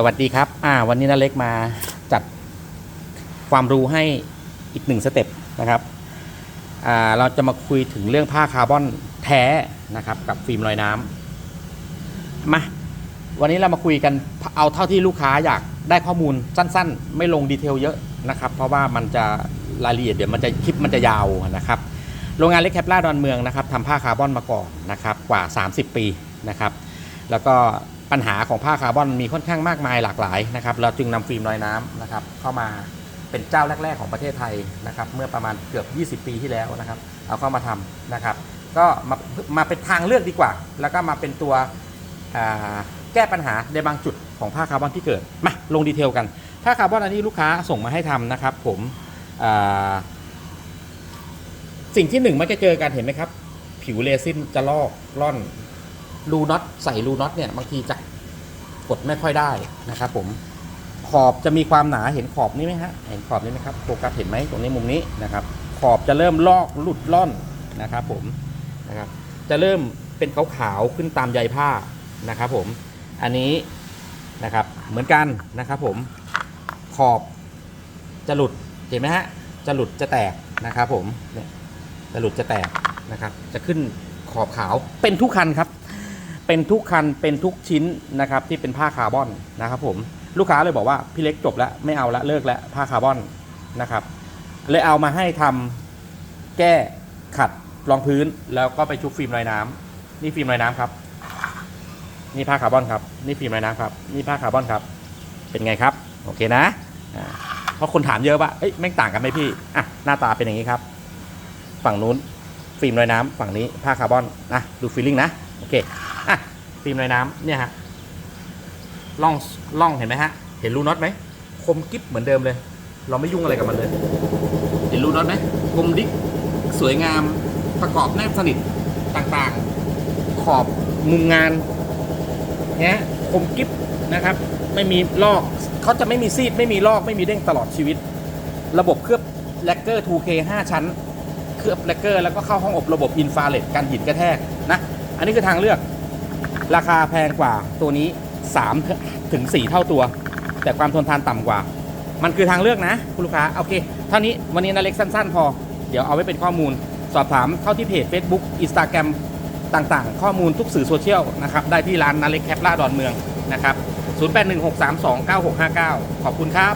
สวัสดีครับ อ่า วันนี้นาเล็กมาจัดความรู้ให้อีกหนึ่งสเต็ปนะครับ อ่า เราจะมาคุยถึงเรื่องผ้าคาร์บอนแท้นะครับ กับฟิล์มลอยน้ำมา วันนี้เรามาคุยกันเอาเท่าที่ลูกค้าอยากได้ข้อมูลสั้น ๆ ไม่ลงดีเทลเยอะนะครับ เพราะว่ามันจะรายละเอียดเดี๋ยวมันจะคลิปมันจะยาวนะครับ โรงงานเล็กแคปล่าดอนเมืองนะครับทำผ้าคาร์บอนมาก่อนนะครับกว่า 30 ปีนะครับ แล้วก็ ปัญหาของผ้าคาร์บอนมีค่อนข้างมากมายหลากหลายนะครับเราจึงนำฟิล์มลอยน้ำนะครับเข้ามาเป็นเจ้าแรก ๆ ของประเทศไทยนะครับเมื่อประมาณเกือบ 20 ปีที่แล้วนะครับ เอาเข้ามาทำนะครับ ก็มามาเป็นทางเลือกดีกว่า แล้วก็มาเป็นตัวแก้ปัญหาในบางจุดของผ้าคาร์บอนที่เกิดมาลงดีเทลกันผ้าคาร์บอนอันนี้ลูกค้าส่งมาให้ทำนะครับ ผมสิ่งที่หนึ่งมักจะเจอกันเห็นไหมครับ ผิวเรซินจะลอกร่อน รูน็อตใส่รูน็อตเนี่ยบางทีจะกดไม่ค่อยได้นะครับผมขอบจะมีความหนาเห็นขอบนี้ไหมฮะเห็นขอบนี้ไหมครับโฟกัสเห็นไหมตรงนี้มุมนี้นะครับ ขอบจะเริ่มลอกหลุดล่อนนะครับ ผมนะครับจะเริ่มเป็นขาวๆขึ้นตามใยผ้านะครับผมอันนี้นะครับเหมือนกันนะครับผมขอบจะหลุดเห็นไหมฮะจะหลุดจะแตกนะครับผมเนี่ยจะหลุดจะแตกนะครับ จะขึ้นขอบขาวเป็นทุกคันครับ เป็นทุกคันเป็นทุกชิ้นนะครับที่เป็นผ้าคาร์บอนนะครับผมลูกค้าเลยบอกว่าพี่เล็กจบแล้วไม่เอาละเลิกแล้วผ้าคาร์บอนนะครับเลยเอามาให้ทำแก้ขัดรองพื้นแล้วก็ไปชุบฟิล์มลอยน้ำนี่ฟิล์มลอยน้ำครับ นี่ผ้าคาร์บอนครับ นี่ฟิล์มลอยน้ำครับ นี่ผ้าคาร์บอนครับ เป็นไงครับ โอเคนะ เพราะคนถามเยอะว่าเอ้ยแม่งต่างกันไหมพี่อะหน้าตาเป็นอย่างนี้ครับ ฝั่งนู้นฟิล์มลอยน้ำฝั่งนี้ผ้าคาร์บอนนะดูฟีลลิ่งนะ โอเคอะฟิล์มลอยน้ำเนี่ยฮะล่องล่องเห็นไหมฮะ เห็นรูน็อตไหมคมกิ๊บเหมือนเดิมเลย เราไม่ยุ่งอะไรกับมันเลย เห็นรูน็อตไหมคมดิ๊กสวยงามประกอบแนบสนิทต่างๆ ขอบมุมงานเนี่ยคมกิ๊บนะครับ ไม่มีลอกเขาจะไม่มีซีดไม่มีลอกไม่มีเด้งตลอดชีวิต ระบบเคลือบแลกเกอร์ 2K 5 ชั้น เคลือบแลกเกอร์แล้วก็เข้าห้องอบระบบอินฟราเรดกันหินกระแทกนะ อันนี้คือทางเลือก ราคาแพงกว่าตัวนี้3ถึง4เท่าตัว แต่ความทนทานต่ำกว่า มันคือทางเลือกนะ คุณลูกค้าโอเคเท่านี้วันนี้นาเล็กสั้น ๆ พอ เดี๋ยวเอาไว้เป็นข้อมูล สอบถามเข้าที่เพจ Facebook Instagram ต่างๆ ข้อมูลทุกสื่อโซเชียลนะครับได้ที่ร้านนาเล็กแคปลาดอนเมืองนะครับ 0816329659 ขอบคุณครับ